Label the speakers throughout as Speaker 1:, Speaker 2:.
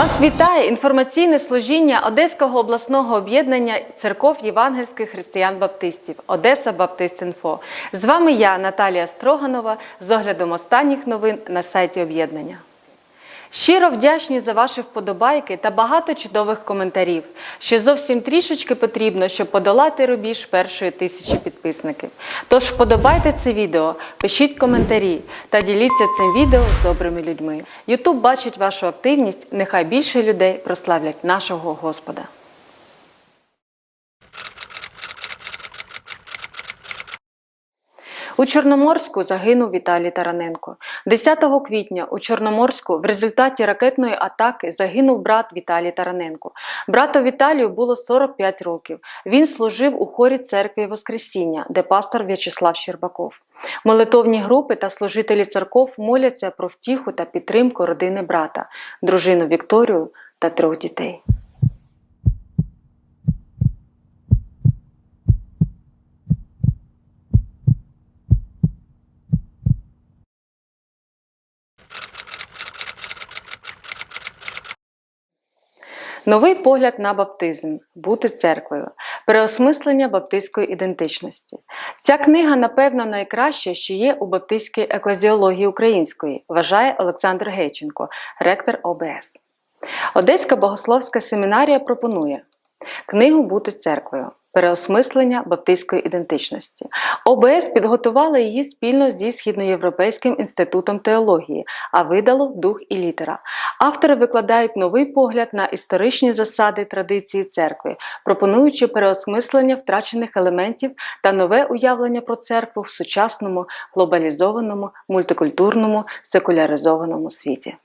Speaker 1: Вас вітає інформаційне служіння Одеського обласного об'єднання церков євангельських християн-баптистів Одеса Баптист.Інфо. З вами я, Наталія Строганова, з оглядом останніх новин на сайті об'єднання. Щиро вдячні за ваші вподобайки та багато чудових коментарів. Ще зовсім трішечки потрібно, щоб подолати рубіж першої тисячі підписників. Тож вподобайте це відео, пишіть коментарі та діліться цим відео з добрими людьми. Ютуб бачить вашу активність, нехай більше людей прославлять нашого Господа. У Чорноморську загинув Віталій Тараненко. 10 квітня у Чорноморську в результаті ракетної атаки загинув брат Віталій Тараненко. Брату Віталію було 45 років. Він служив у хорі церкви Воскресіння, де пастор В'ячеслав Щербаков. Молитовні групи та служителі церков моляться про втіху та підтримку родини брата, дружину Вікторію та трьох дітей. Новий погляд на баптизм бути церквою, переосмислення баптистської ідентичності. Ця книга, напевно, найкраща, що є у баптистській еклезіології української, вважає Олександр Гейченко, ректор ОБС. Одеська богословська семінарія пропонує книгу Бути церквою. Переосмислення баптистської ідентичності. ОБС підготувала її спільно зі Східноєвропейським інститутом теології, а видало дух і літера. Автори викладають новий погляд на історичні засади традиції церкви, пропонуючи переосмислення втрачених елементів та нове уявлення про церкву в сучасному, глобалізованому, мультикультурному, секуляризованому світі.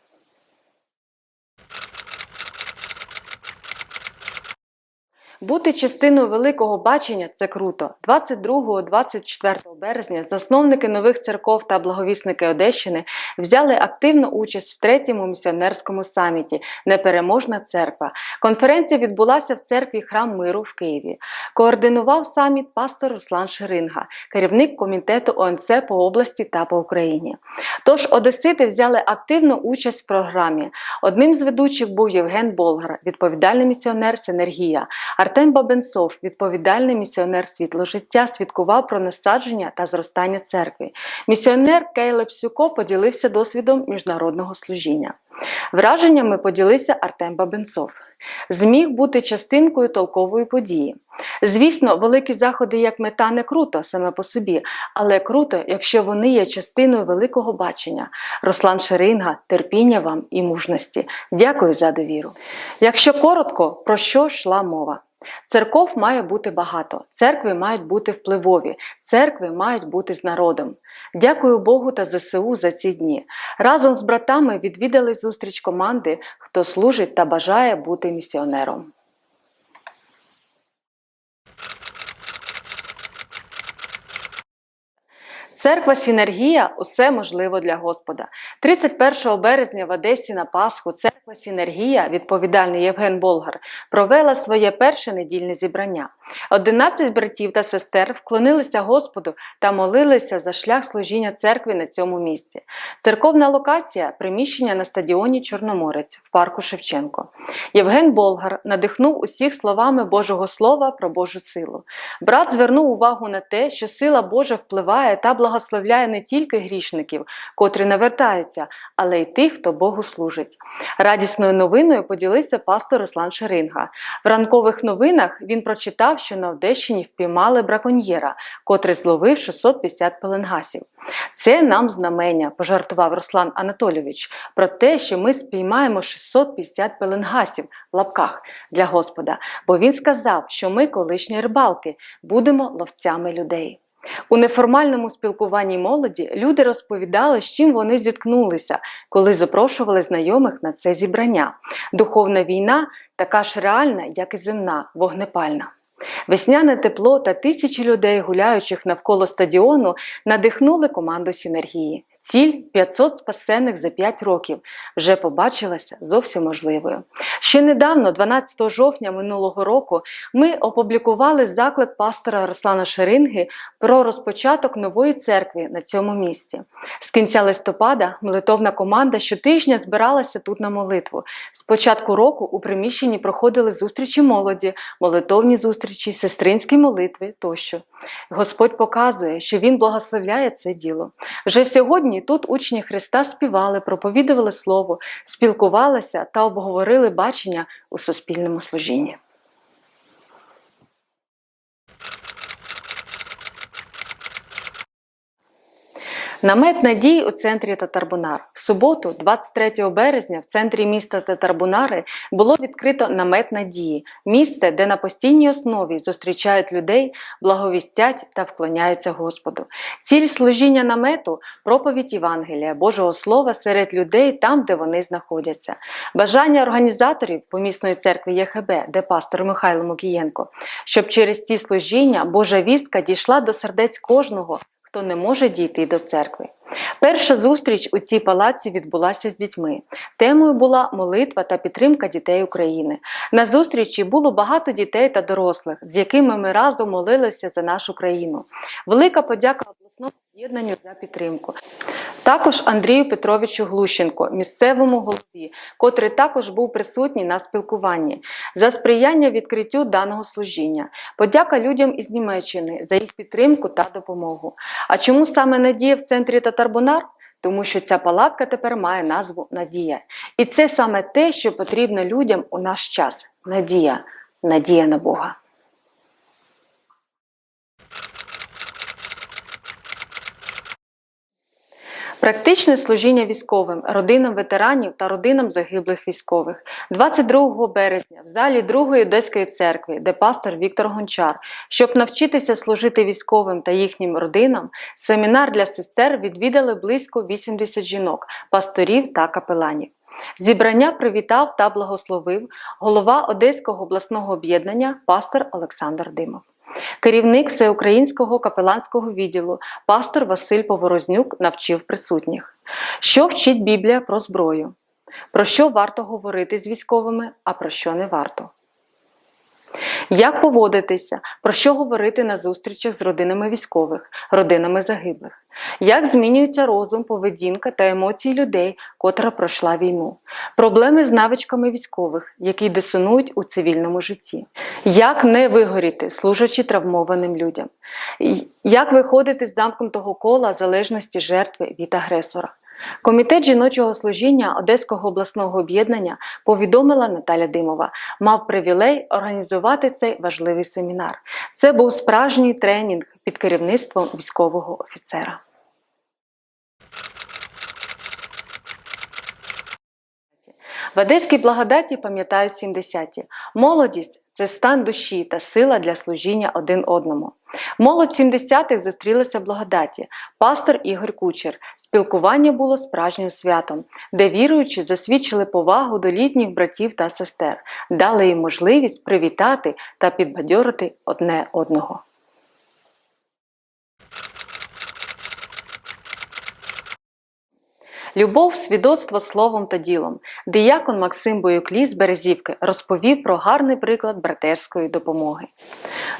Speaker 1: Бути частиною великого бачення це круто. 22-24 березня засновники нових церков та благовісники Одещини взяли активну участь в третьому місіонерському саміті Непереможна церква. Конференція відбулася в церкві Храм Миру в Києві. Координував саміт пастор Руслан Ширинга, керівник комітету ОНЦ по області та по Україні. Тож Одесити взяли активну участь в програмі. Одним з ведучих був Євген Болгар, відповідальний місіонер Синергія. Артем Бабенцов, відповідальний місіонер світло життя, свідкував про насадження та зростання церкви. Місіонер Кейлеп Сюко поділився досвідом міжнародного служіння. Враженнями поділився Артем Бабенцов. Зміг бути частинкою толкової події. Звісно, великі заходи як мета не круто саме по собі, але круто, якщо вони є частиною великого бачення. Руслан Шеринга, терпіння вам і мужності. Дякую за довіру. Якщо коротко, про що йшла мова? Церков має бути багато, церкви мають бути впливові, церкви мають бути з народом. Дякую Богу та ЗСУ за ці дні. Разом з братами відвідали зустріч команди, хто служить та бажає бути місіонером. Церква Сінергія усе можливо для Господа. 31 березня в Одесі на Пасху церква Сінергія, відповідальний Євген Болгар, провела своє перше недільне зібрання. 11 братів та сестер вклонилися Господу та молилися за шлях служіння церкви на цьому місці. Церковна локація приміщення на стадіоні Чорноморець в парку Шевченко. Євген Болгар надихнув усіх словами Божого Слова про Божу силу. Брат звернув увагу на те, що сила Божа впливає та благословляє не тільки грішників, котрі навертаються, але й тих, хто Богу служить. Радісною новиною поділився пастор Руслан Шеринга. В ранкових новинах він прочитав, що на Одещині впіймали браконьєра, котрий зловив 650 пеленгасів. Це нам знамення, пожартував Руслан Анатолійович, про те, що ми спіймаємо 650 пеленгасів в лапках для Господа, бо він сказав, що ми, колишні рибалки, будемо ловцями людей. У неформальному спілкуванні молоді люди розповідали, з чим вони зіткнулися, коли запрошували знайомих на це зібрання. Духовна війна така ж реальна, як і земна, вогнепальна. Весняне тепло та тисячі людей, гуляючих навколо стадіону, надихнули команду Сінергії. Ціль 500 спасених за 5 років вже побачилася зовсім можливою. Ще недавно, 12 жовтня минулого року, ми опублікували заклик пастора Руслана Шеринги про розпочаток нової церкви на цьому місці. З кінця листопада молитовна команда щотижня збиралася тут на молитву. З початку року у приміщенні проходили зустрічі молоді, молитовні зустрічі, сестринські молитви тощо. Господь показує, що Він благословляє це діло. Вже сьогодні тут учні Христа співали, проповідували Слово, спілкувалися та обговорили бачення у суспільному служінні. Намет надії у центрі Татарбунар. В суботу, 23 березня, в центрі міста Татарбунари було відкрито намет надії, місце, де на постійній основі зустрічають людей, благовістять та вклоняються Господу. Ціль служіння намету проповідь Євангелія, Божого Слова серед людей там, де вони знаходяться. Бажання організаторів помісної церкви ЄХБ, де пастор Михайло Мокієнко, щоб через ті служіння Божа вістка дійшла до сердець кожного хто не може дійти до церкви. Перша зустріч у цій палаці відбулася з дітьми. Темою була молитва та підтримка дітей України. На зустрічі було багато дітей та дорослих, з якими ми разом молилися за нашу країну. Велика подяка обласному об'єднанню за підтримку. Також Андрію Петровичу Глущенко, місцевому голові, котрий також був присутній на спілкуванні, за сприяння відкриттю даного служіння. Подяка людям із Німеччини за їх підтримку та допомогу. А чому саме Надія в центрі Татарбунар? Тому що ця палатка тепер має назву Надія. І це саме те, що потрібно людям у наш час. Надія, надія на Бога. Практичне служіння військовим, родинам ветеранів та родинам загиблих військових. 22 березня в залі Другої Одеської церкви, де пастор Віктор Гончар, щоб навчитися служити військовим та їхнім родинам, семінар для сестер відвідали близько 80 жінок, пасторів та капеланів. Зібрання привітав та благословив голова Одеського обласного об'єднання пастор Олександр Димов. Керівник всеукраїнського капеланського відділу, пастор Василь Поворознюк навчив присутніх, що вчить Біблія про зброю, про що варто говорити з військовими, а про що не варто. Як поводитися, про що говорити на зустрічах з родинами військових, родинами загиблих, як змінюється розум, поведінка та емоції людей, котра пройшла війну, проблеми з навичками військових, які дисонують у цивільному житті, як не вигоріти, служачи травмованим людям, як виходити з замкнутого кола залежності жертви від агресора. Комітет жіночого служіння Одеського обласного об'єднання повідомила Наталя Димова, мав привілей організувати цей важливий семінар. Це був справжній тренінг під керівництвом військового офіцера. В Одеській благодаті пам'ятають 70-ті. Молодість це стан душі та сила для служіння один одному. Молодь 70-х зустрілися в благодаті. Пастор Ігор Кучер. Спілкування було справжнім святом, де віруючі засвідчили повагу до літніх братів та сестер, дали їм можливість привітати та підбадьорити одне одного. Любов, свідоцтво словом та ділом. Диякон Максим Боюклі з Березівки розповів про гарний приклад братерської допомоги.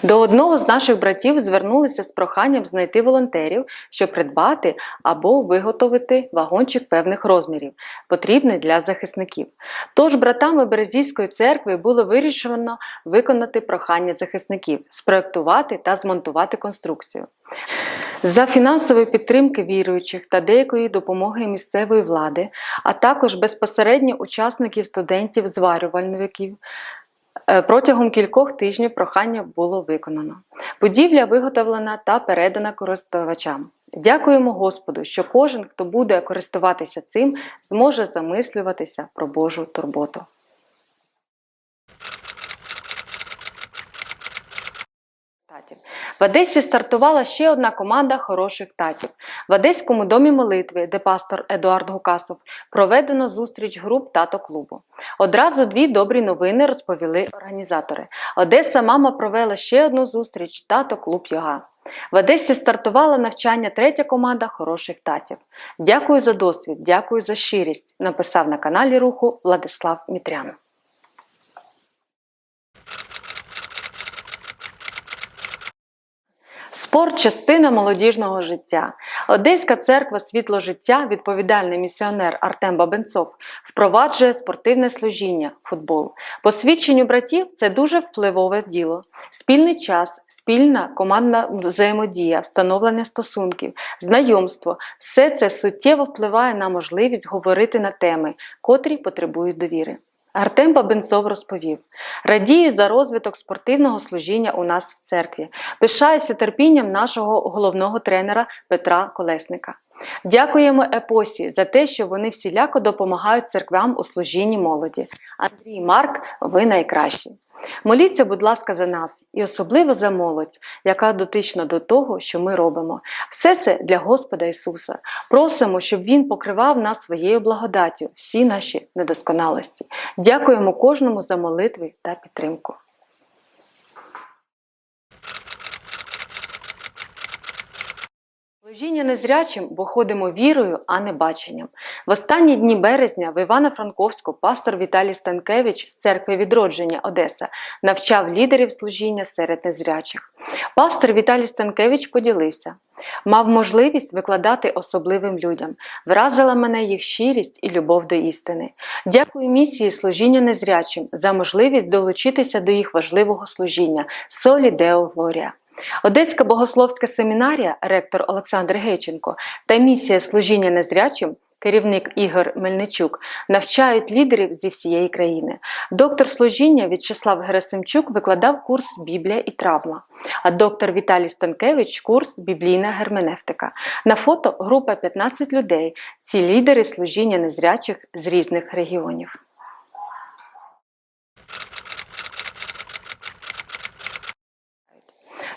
Speaker 1: До одного з наших братів звернулися з проханням знайти волонтерів, щоб придбати або виготовити вагончик певних розмірів, потрібний для захисників. Тож братами Березівської церкви було вирішено виконати прохання захисників, спроектувати та змонтувати конструкцію. За фінансової підтримки віруючих та деякої допомоги місцевої влади, а також безпосередньо учасників студентів зварювальників. е, Протягом кількох тижнів прохання було виконано. Будівля виготовлена та передана користувачам. Дякуємо Господу, що кожен, хто буде користуватися цим, зможе замислюватися про Божу турботу. Татів. В Одесі стартувала ще одна команда хороших татів. В Одеському домі молитви, де пастор Едуард Гукасов, проведено зустріч груп тато клубу. Одразу дві добрі новини розповіли організатори. Одеса мама провела ще одну зустріч тато клуб Йога. В Одесі стартувала навчання третя команда хороших татів. Дякую за досвід, дякую за щирість. Написав на каналі руху Владислав Мітрян. Спорт частина молодіжного життя. Одеська церква світло життя, відповідальний місіонер Артем Бабенцов, впроваджує спортивне служіння, футбол. По свідченню братів це дуже впливове діло. Спільний час, спільна командна взаємодія, встановлення стосунків, знайомство все це суттєво впливає на можливість говорити на теми, котрі потребують довіри. Артем Бабенцов розповів: радію за розвиток спортивного служіння у нас в церкві. Пишаюся терпінням нашого головного тренера Петра Колесника. Дякуємо епосі за те, що вони всіляко допомагають церквам у служінні молоді. Андрій Марк, ви найкращі. Моліться, будь ласка, за нас і особливо за молодь, яка дотична до того, що ми робимо. Все це для Господа Ісуса. Просимо, щоб Він покривав нас своєю благодаттю, всі наші недосконалості. Дякуємо кожному за молитви та підтримку. Служіння незрячим, бо ходимо вірою, а не баченням. В останні дні березня в Івано-Франковську пастор Віталій Станкевич з церкви відродження Одеса навчав лідерів служіння серед незрячих. Пастор Віталій Станкевич поділився. Мав можливість викладати особливим людям. Вразила мене їх щирість і любов до істини. Дякую місії служіння незрячим за можливість долучитися до їх важливого служіння Солі Део Глорія. Одеська богословська семінарія, ректор Олександр Гейченко та місія служіння незрячим. Керівник Ігор Мельничук навчають лідерів зі всієї країни. Доктор служіння В'ячеслав Герасимчук викладав курс Біблія і травма, а доктор Віталій Станкевич курс Біблійна герменевтика. На фото група 15 людей. Ці лідери служіння незрячих з різних регіонів.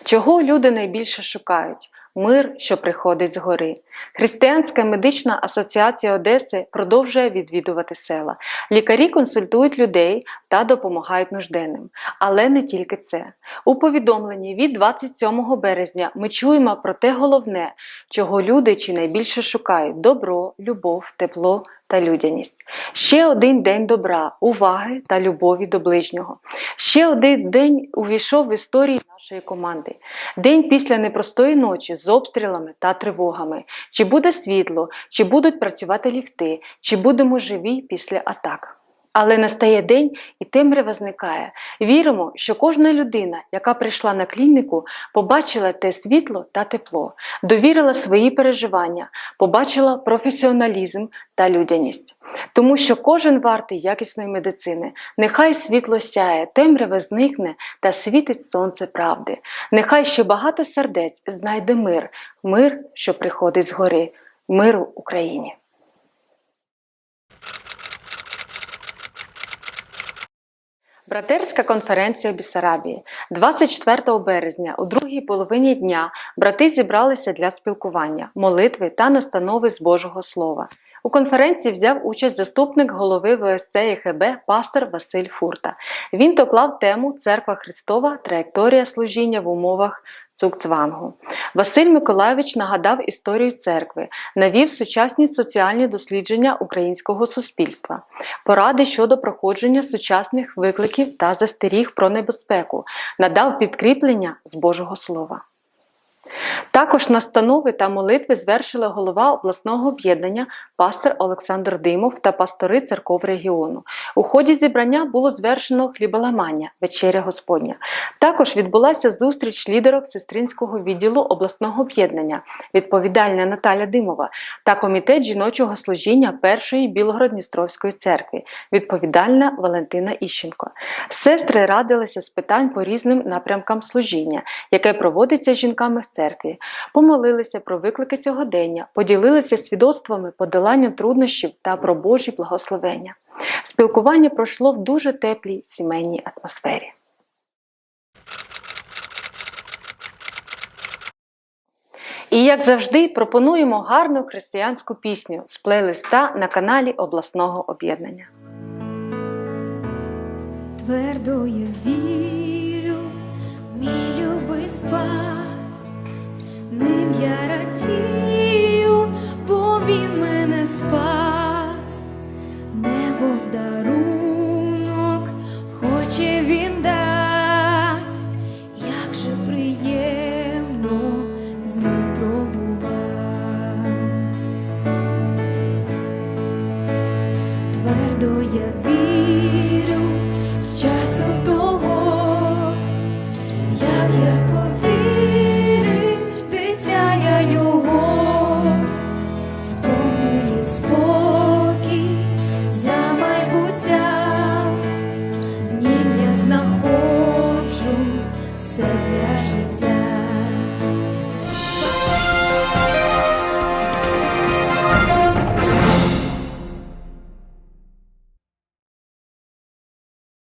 Speaker 1: Чого люди найбільше шукають? Мир, що приходить згори. Християнська медична асоціація Одеси продовжує відвідувати села. Лікарі консультують людей та допомагають нужденним. Але не тільки це. У повідомленні від 27 березня ми чуємо про те головне, чого люди чи найбільше шукають: добро, любов, тепло та людяність. Ще один день добра, уваги та любові до ближнього. Ще один день увійшов в історію нашої команди. День після непростої ночі з обстрілами та тривогами. Чи буде світло, чи будуть працювати ліфти, чи будемо живі після атак. Але настає день і темрява зникає. Віримо, що кожна людина, яка прийшла на клініку, побачила те світло та тепло, довірила свої переживання, побачила професіоналізм та людяність. Тому що кожен вартий якісної медицини, нехай світло сяє, темрява зникне та світить сонце правди. Нехай ще багато сердець знайде мир, мир, що приходить згори, миру Україні. Братерська конференція Бісарабії 24 березня у другій половині дня брати зібралися для спілкування, молитви та настанови з Божого Слова. У конференції взяв участь заступник голови ВСТ ЄХБ пастор Василь Фурта. Він доклав тему Церква Христова траєкторія служіння в умовах Цукцвангу. Василь Миколайович нагадав історію церкви, навів сучасні соціальні дослідження українського суспільства, поради щодо проходження сучасних викликів та застеріг про небезпеку, надав підкріплення з Божого Слова. Також настанови та молитви звершила голова обласного об'єднання пастор Олександр Димов та пастори церков регіону. У ході зібрання було звершено хліболамання, вечеря Господня. Також відбулася зустріч лідерів сестринського відділу обласного об'єднання, відповідальна Наталя Димова та комітет жіночого служіння першої Білгород-Дністровської церкви, відповідальна Валентина Іщенко. Сестри радилися з питань по різним напрямкам служіння, яке проводиться жінками в церкві, помолилися про виклики сьогодення, поділилися свідоцтвами подолання труднощів та про Божі благословення. Спілкування пройшло в дуже теплій сімейній атмосфері. І як завжди, пропонуємо гарну християнську пісню з плейлиста на каналі обласного об'єднання.
Speaker 2: Твердо я